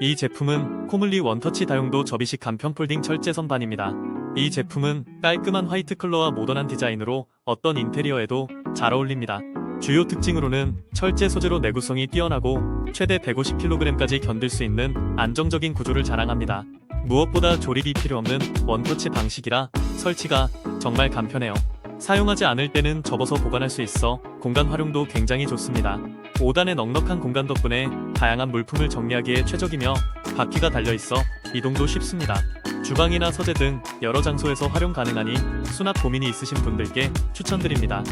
이 제품은 코물리 원터치 다용도 접이식 간편 폴딩 철제 선반입니다. 이 제품은 깔끔한 화이트 컬러와 모던한 디자인으로 어떤 인테리어에도 잘 어울립니다. 주요 특징으로는 철제 소재로 내구성이 뛰어나고 최대 150kg까지 견딜 수 있는 안정적인 구조를 자랑합니다. 무엇보다 조립이 필요 없는 원터치 방식이라 설치가 정말 간편해요. 사용하지 않을 때는 접어서 보관할 수 있어 공간 활용도 굉장히 좋습니다. 5단의 넉넉한 공간 덕분에 다양한 물품을 정리하기에 최적이며 바퀴가 달려있어 이동도 쉽습니다. 주방이나 서재 등 여러 장소에서 활용 가능하니 수납 고민이 있으신 분들께 추천드립니다.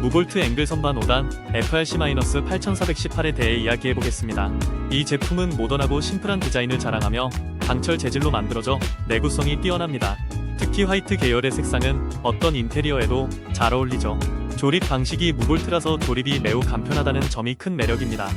무볼트 앵글 선반 5단 FRC-8418에 대해 이야기해 보겠습니다. 이 제품은 모던하고 심플한 디자인을 자랑하며 강철 재질로 만들어져 내구성이 뛰어납니다. 특히 화이트 계열의 색상은 어떤 인테리어에도 잘 어울리죠. 조립 방식이 무볼트라서 조립이 매우 간편하다는 점이 큰 매력입니다.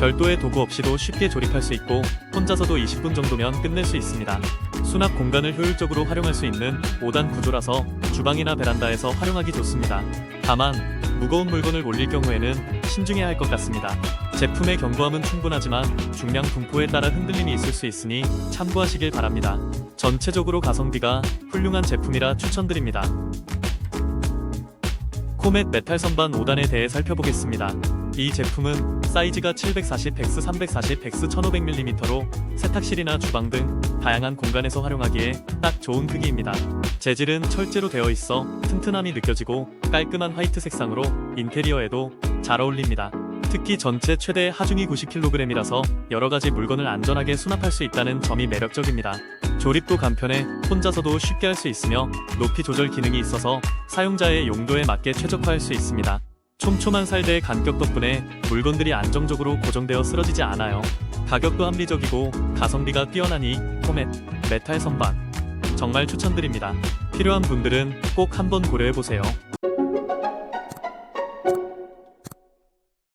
별도의 도구 없이도 쉽게 조립할 수 있고 혼자서도 20분 정도면 끝낼 수 있습니다. 수납 공간을 효율적으로 활용할 수 있는 5단 구조라서 주방이나 베란다에서 활용하기 좋습니다. 다만 무거운 물건을 올릴 경우에는 신중해야 할 것 같습니다. 제품의 견고함은 충분하지만 중량 분포에 따라 흔들림이 있을 수 있으니 참고하시길 바랍니다. 전체적으로 가성비가 훌륭한 제품이라 추천드립니다. 코멧 메탈 선반 5단에 대해 살펴보겠습니다. 이 제품은 사이즈가 740, x 340, x 1500mm로 세탁실이나 주방 등 다양한 공간에서 활용하기에 딱 좋은 크기입니다. 재질은 철제로 되어 있어 튼튼함이 느껴지고 깔끔한 화이트 색상으로 인테리어에도 잘 어울립니다. 특히 전체 최대 하중이 90kg이라서 여러 가지 물건을 안전하게 수납할 수 있다는 점이 매력적입니다. 조립도 간편해 혼자서도 쉽게 할 수 있으며 높이 조절 기능이 있어서 사용자의 용도에 맞게 최적화할 수 있습니다. 촘촘한 살대의 간격 덕분에 물건들이 안정적으로 고정되어 쓰러지지 않아요. 가격도 합리적이고 가성비가 뛰어나니 포맷, 메탈 선반 정말 추천드립니다. 필요한 분들은 꼭 한번 고려해보세요.